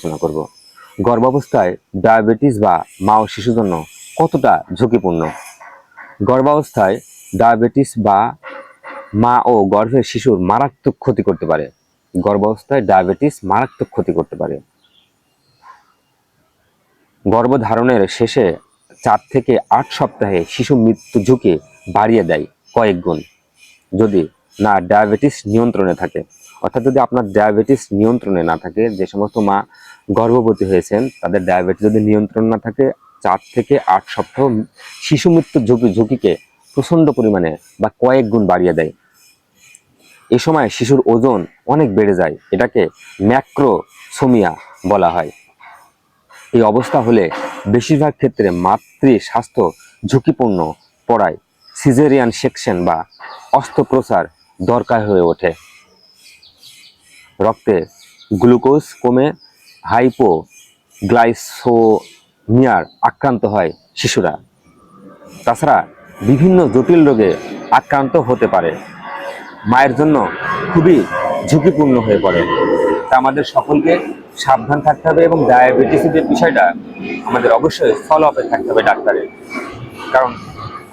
আলোচনা করব। গর্ভাবস্থায় ডায়াবেটিস বা মা ও শিশুর জন্য কতটা ঝুঁকিপূর্ণ? গর্ভাবস্থায় ডায়াবেটিস বা মা ও গর্ভের শিশুর মারাত্মক ক্ষতি করতে পারে। গর্ভাবস্থায় ডায়াবেটিস মারাত্মক ক্ষতি করতে পারে। গর্ভধারণের শেষে চার থেকে আট সপ্তাহে শিশু মৃত্যু ঝুঁকি বাড়িয়ে দেয় কয়েক গুণ। যদি না ডায়াবেটিস নিয়ন্ত্রণে থাকে অর্থাৎ যদি আপনার ডায়াবেটিস নিয়ন্ত্রণে না থাকে, যে সমস্ত মা গর্ভবতী হয়েছেন, তাদের ডায়াবেটিস যদি নিয়ন্ত্রণ না থাকে, চার থেকে আট সপ্তাহ শিশু মৃত্যুর ঝুঁকি, ঝুঁকিকে প্রচণ্ড পরিমাণে বা কয়েক গুণ বাড়িয়ে দেয়। এ সময় শিশুর ওজন অনেক বেড়ে যায়, এটাকে ম্যাক্রোসোমিয়া বলা হয়। এই অবস্থা হলে বেশিরভাগ ক্ষেত্রে মাতৃ স্বাস্থ্য ঝুঁকিপূর্ণ পড়ায় সিজেরিয়ান সেকশন বা অস্ত্রোপচার দরকার হয়ে ওঠে। রক্তে গ্লুকোজ কমে হাইপো গ্লাইসোমিয়ার আক্রান্ত হয় শিশুরা। তাছাড়া বিভিন্ন জটিল রোগে আক্রান্ত হতে পারে। মায়ের জন্য খুবই ঝুঁকিপূর্ণ হয়ে পড়ে। তা আমাদের সকলকে সাবধান থাকতে হবে এবং ডায়াবেটিসের বিষয়টা, আমাদের অবশ্যই ফলো আপে থাকতে হবে ডাক্তারের। কারণ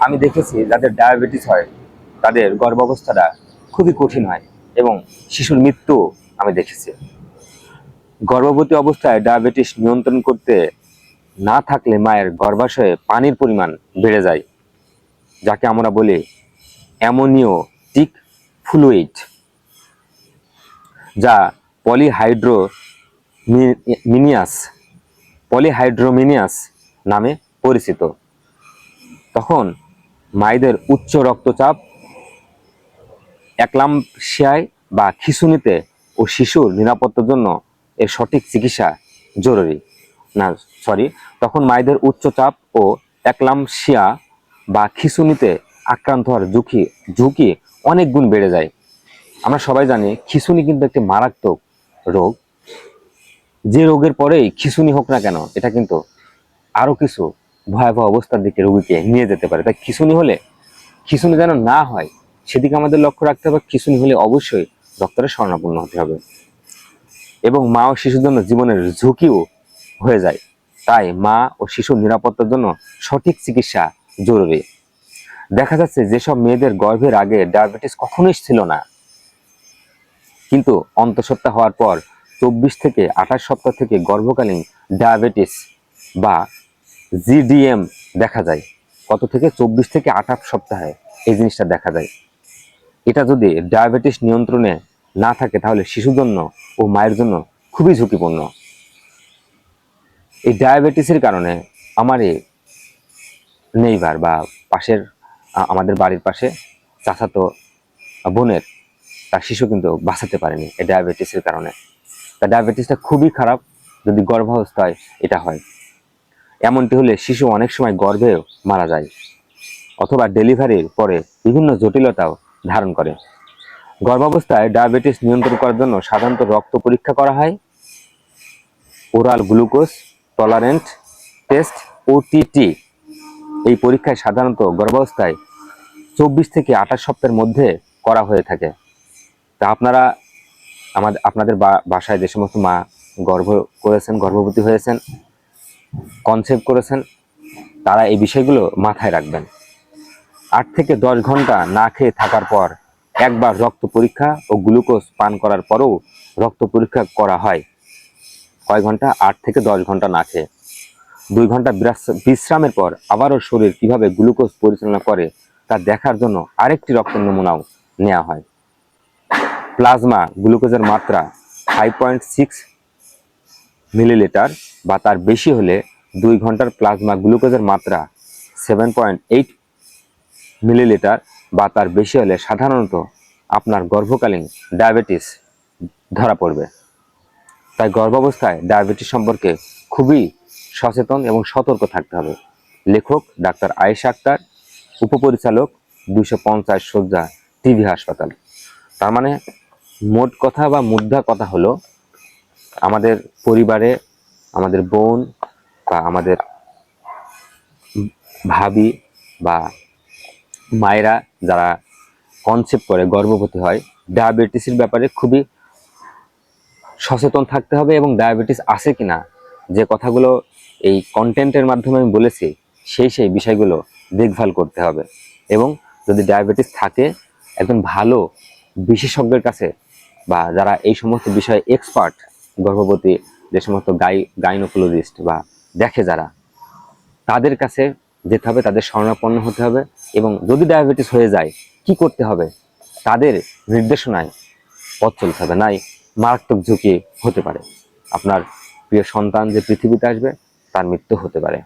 আমি দেখেছি, যাদের ডায়াবেটিস হয়, তাদের গর্ভাবস্থাটা খুবই কঠিন হয় এবং শিশুর মৃত্যু আমি দেখেছি। গর্ভবতী অবস্থায় ডায়াবেটিস নিয়ন্ত্রণ করতে না থাকলে মায়ের গর্ভাশয়ে পানির পরিমাণ বেড়ে যায়, যাকে আমরা বলি অ্যামোনিওটিক ফ্লুইড, যা পলিহাইড্রো মিনিয়াস পলিহাইড্রোমিনিয়াস নামে পরিচিত। তখন মায়েদের উচ্চ রক্তচাপ একলামশিয়ায় বা খিঁচুনিতে ও শিশুর নিরাপত্তার জন্য এর সঠিক চিকিৎসা জরুরি। না সরি তখন মায়েদের উচ্চচাপ ও একলামশিয়া বা খিঁচুনিতে আক্রান্ত হওয়ার ঝুঁকি ঝুঁকি অনেক গুণ বেড়ে যায়। আমরা সবাই জানি, খিঁচুনি কিন্তু একটি মারাত্মক রোগ। যে রোগের পরেই খিঁচুনি হোক না কেন, এটা কিন্তু আরও কিছু ভয়াবহ অবস্থার দিকে রোগীকে নিয়ে যেতে পারে। তাই খিঁচুনি হলে, খিঁচুনি যেন না হয়, সেদিকে আমাদের লক্ষ্য রাখতে হবে। খিঁচুনি হলে অবশ্যই ডক্টরের শরণাপন্ন হতে হবে। এবং মা ও শিশুর জন্য জীবনের ঝুঁকিও হয়ে যায়। তাই মা ও শিশুর নিরাপত্তার জন্য সঠিক চিকিৎসা জরুরি। দেখা যাচ্ছে যেসব মেয়েদের গর্ভের আগে ডায়াবেটিস কখনোই ছিল না। কিন্তু অন্তঃসত্ত্বা হওয়ার পর চব্বিশ থেকে আঠাশ সপ্তাহ থেকে গর্ভকালীন ডায়াবেটিস বা জিডিএম দেখা যায়। কত থেকে? চব্বিশ থেকে আঠাশ সপ্তাহে এই জিনিসটা দেখা যায়। এটা যদি ডায়াবেটিস নিয়ন্ত্রণে না থাকে, তাহলে শিশুর জন্য ও মায়ের জন্য খুবই ঝুঁকিপূর্ণ। এই ডায়াবেটিসের কারণে আমার এই নেইবার বা পাশের আমাদের বাড়ির পাশে চাচাতো বোনের, তার শিশু কিন্তু বাঁচাতে পারেনি এই ডায়াবেটিসের কারণে। তা ডায়াবেটিসটা খুবই খারাপ, যদি গর্ভাবস্থায় এটা হয়। এমনটি হলে শিশু অনেক সময় গর্ভেও মারা যায়, অথবা ডেলিভারির পরে বিভিন্ন জটিলতাও ধারণ করে। গর্ভাবস্থায় ডায়াবেটিস নিয়ন্ত্রণ করার জন্য সাধারণত রক্ত পরীক্ষা করা হয়। Oral glucose tolerant test OTT এই পরীক্ষায় সাধারণত গর্ভাবস্থায় চব্বিশ থেকে আঠাশ সপ্তাহের মধ্যে করা হয়ে থাকে। তা আপনারা আমাদের আপনাদের বাসায় যে সমস্ত মা গর্ভ করেছেন, গর্ভবতী হয়েছেন কনসেপ্ট করেছেন, তারা এই বিষয়গুলো মাথায় রাখবেন। আট থেকে দশ ঘণ্টা না খেয়ে থাকার পর একবার রক্ত পরীক্ষা ও গ্লুকোজ পান করার পরেও রক্ত পরীক্ষা করা হয়। কয় ঘণ্টা? আট থেকে দশ ঘণ্টা না খেয়ে। দুই ঘণ্টা বিশ্রামের পর আবারও শরীর কীভাবে গ্লুকোজ পরিচালনা করে তা দেখার জন্য আরেকটি রক্ত নমুনাও নেওয়া হয়। প্লাজমা গ্লুকোজের মাত্রা ফাইভ পয়েন্ট সিক্স মিলিলিটার বা তার বেশি হলে দুই ঘণ্টার প্লাজমা গ্লুকোজের মাত্রা সেভেন পয়েন্ট এইট মিলিলিটার বা তার বেশি হলে সাধারণত আপনার গর্ভকালীন ডায়াবেটিস ধরা পড়বে। তাই গর্ভাবস্থায় ডায়াবেটিস সম্পর্কে খুবই সচেতন এবং সতর্ক থাকতে হবে। লেখক ডাক্তার আয়েশা আক্তার, উপপরিচালক দুইশো পঞ্চাশ শয্যা টিভি হাসপাতাল। তার মানে মোট কথা বা মুদ্রা কথা হলো, আমাদের পরিবারে আমাদের বোন বা আমাদের ভাবি বা মায়েরা যারা কনসেপ্ট করে, গর্ভবতী হয় ডায়াবেটিসের ব্যাপারে খুবই সচেতন থাকতে হবে এবং ডায়াবেটিস আছে কিনা, যে কথাগুলো এই কন্টেন্টের মাধ্যমে আমি বলেছি, সেই সেই বিষয়গুলো দেখভাল করতে হবে। এবং যদি ডায়াবেটিস থাকে, একজন ভালো বিশেষজ্ঞের কাছে বা যারা এই সমস্ত বিষয়ে এক্সপার্ট গর্ভবতী যে সমস্ত গাই গাইনোকোলজিস্ট বা দেখে যারা, তাদের কাছে যেতে হবে, তাদের শরণাপন্ন হতে হবে এবং যদি ডায়াবেটিস হয়ে যায়, কি করতে হবে? তাদের নির্দেশনায় পথ চলতে হবে। নাই, মারাত্মক ঝুঁকি হতে পারে। আপনার প্রিয় সন্তান যে পৃথিবীতে আসবে, তার মৃত্যু হতে পারে।